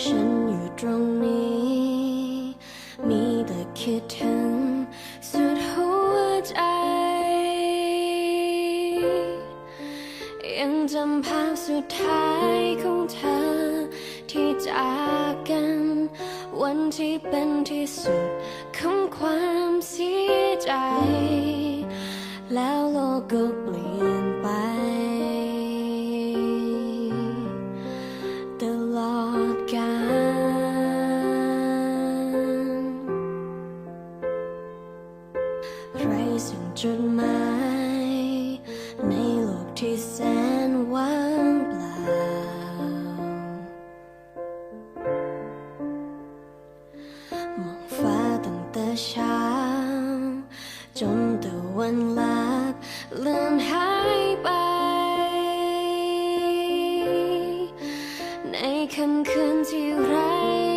ฉันอยู่ตรงนี้ มีแต่คิดถึงสุดหัวใจ ยังจำภาพสุดท้ายของเธอ ที่จากกัน วันที่เป็นที่สุดของความเสียใจ แล้วโลกก็ ในค่ำคืนที่ไร้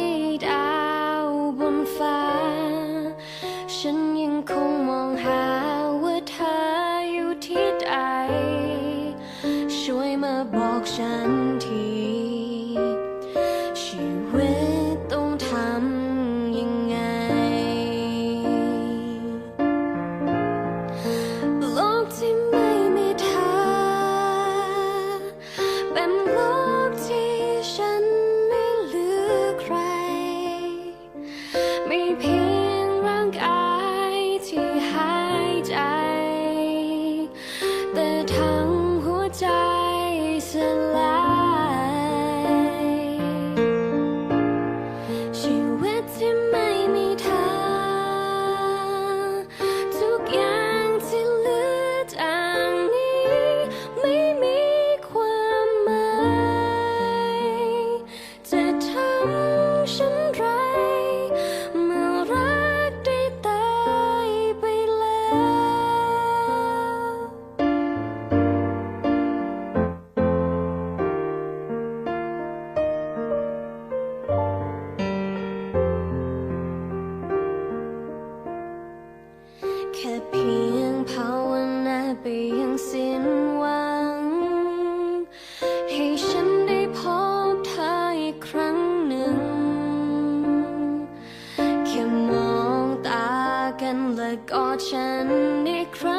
chen ni kra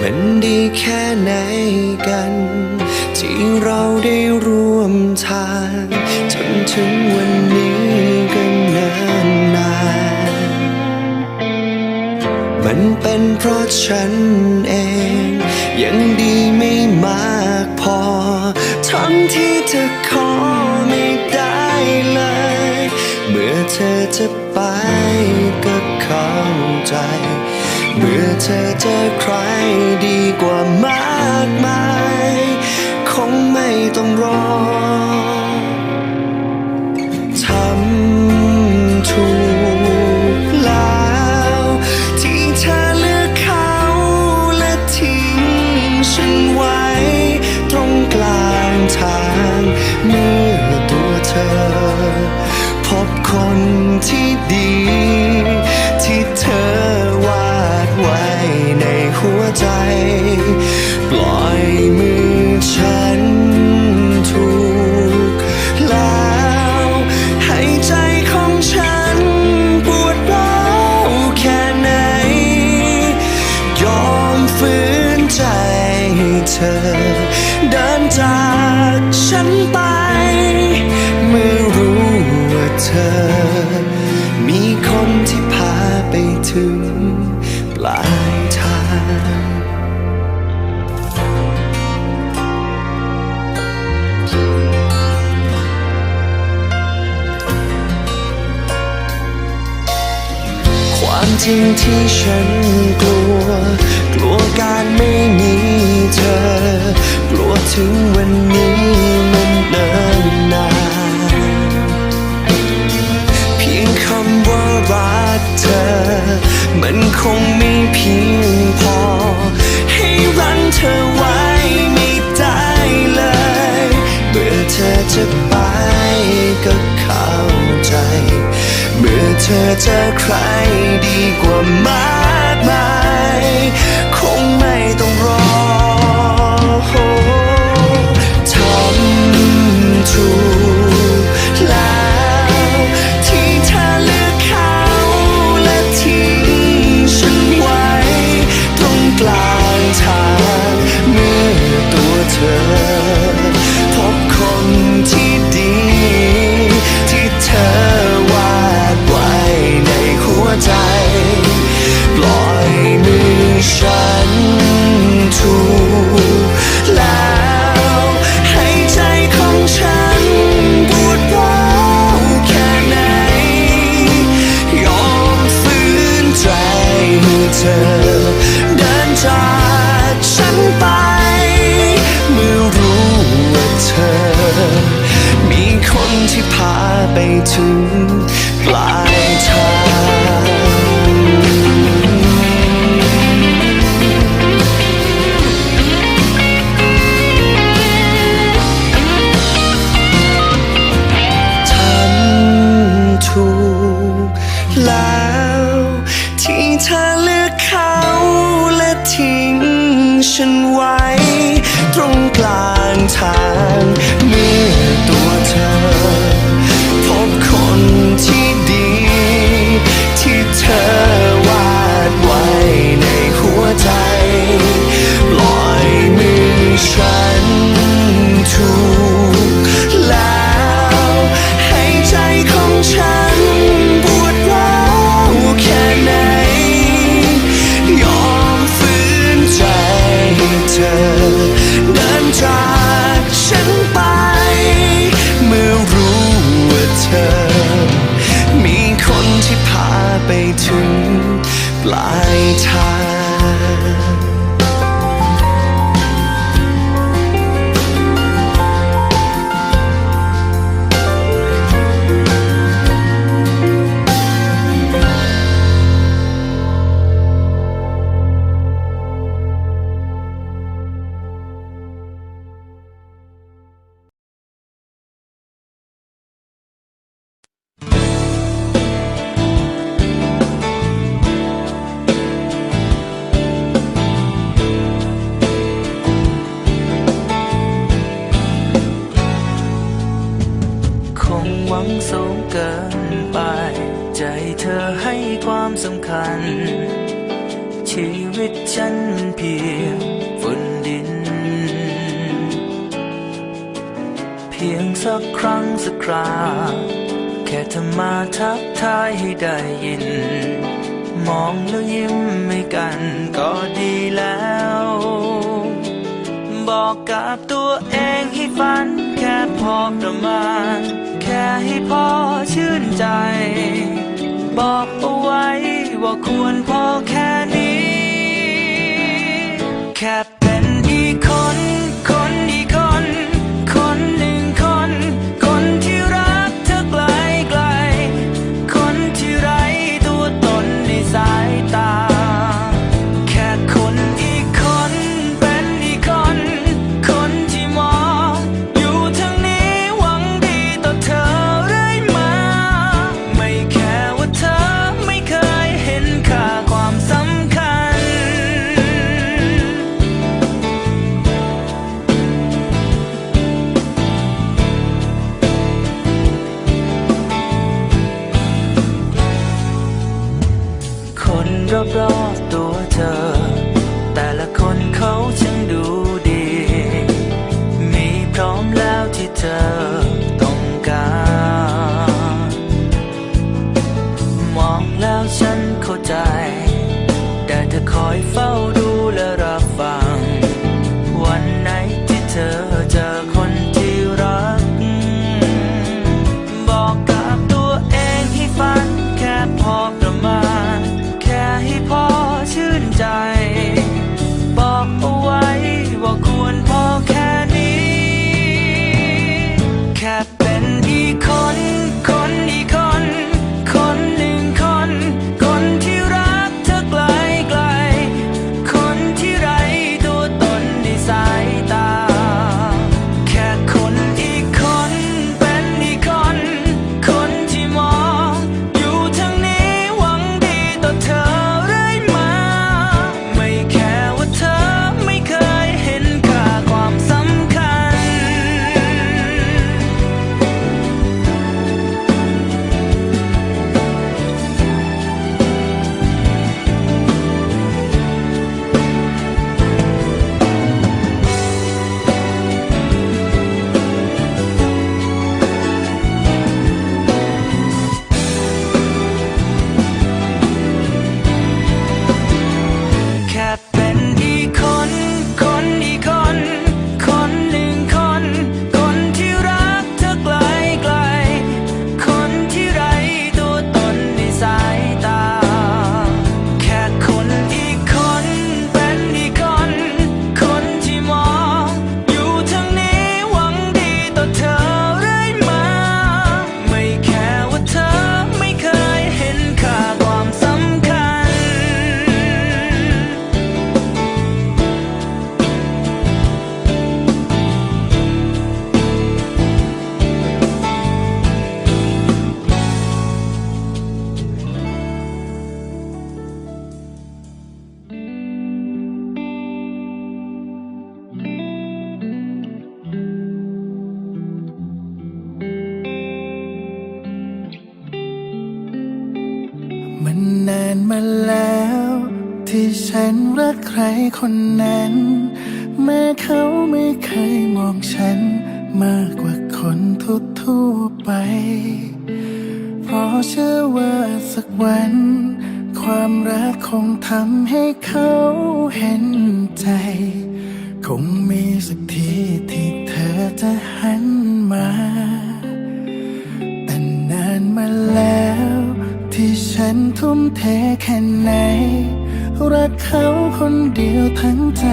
มันดีแค่ไหนกัน ที่เราได้ร่วมทางจนถึงวันนี้กันนานนานมันเป็นเพราะฉันเอง ยังดีไม่มากพอทั้งที่เธอขอไม่ได้เลย เมื่อเธอจะไปก็เข้าใจ เมื่อเธอเจอใครดีกว่ามากมาย คงไม่ต้องรอ จริงที่ฉันกลัว กลัวการไม่มีเธอ กลัวถึงวันนี้มันเนิ่นนานเพียงคำว่ารักเธอ มันคงไม่เพียง ธอเจอใครดีกว่ามากมาย คงไม่ต้อง ที่พาไปถึงปลาย ไปถึงปลายทาง รา แค่เธอมาทักทายให้ได้ยิน มองแล้วยิ้มไม่กันก็ดีแล้ว บอกกับตัวเองให้ฝัน แค่พอประมาณ แค่ให้พอชื่นใจ บอกเอาไว้ว่าควรพอแค่นี้ แค่ รอบๆตัวเธอ คนนั้น แม้เขาไม่เคยมองฉัน มากกว่าคนทั่วๆไป เพราะเชื่อว่าสักวัน ความรักคงทำให้เขาเห็นใจ คงมีสักทีที่เธอจะหันมาแต่นานมาแล้ว ที่ฉันทุ่มเทแค่ไหน รักเขาคนเดียวทั้งใจ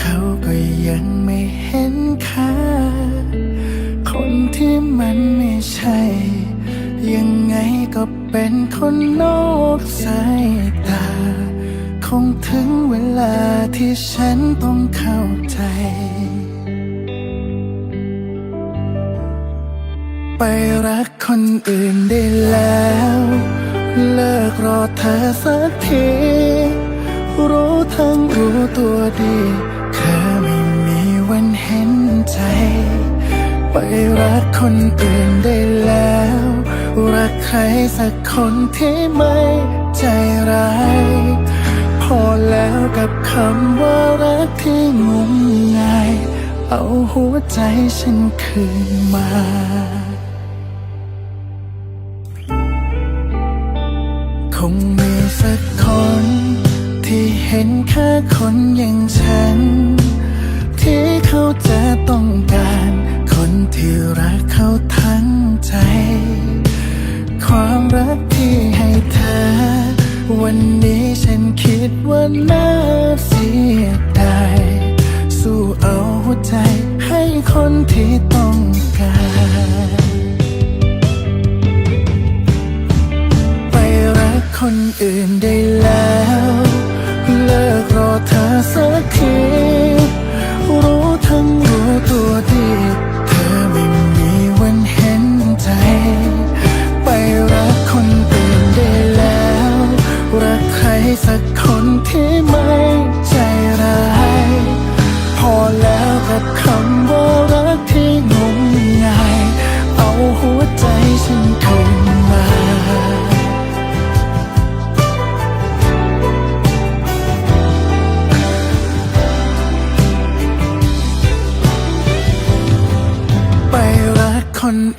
เขาก็ยังไม่เห็นค่า คนที่มันไม่ใช่ ยังไงก็เป็นคนนอกสายตา คงถึงเวลาที่ฉันต้องเข้าใจไปรักคนอื่นได้แล้ว เลิกรอเธอสักที รู้ทั้งรู้ตัวดีเธอไม่มีวันเห็นใจ ไปรักคนอื่นได้แล้ว รักใครสักคนที่ไม่ใจร้าย พอแล้วกับคำว่ารักที่งมงาย เอาหัวใจฉันคืนมา ห็นแค่คนอย่างฉัน ที่เขาจะต้องการ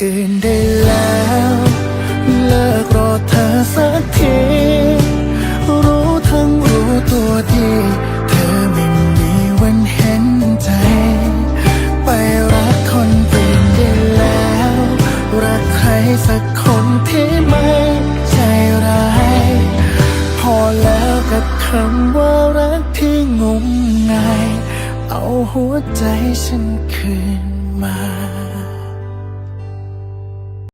คนอื่นได้แล้วเลิก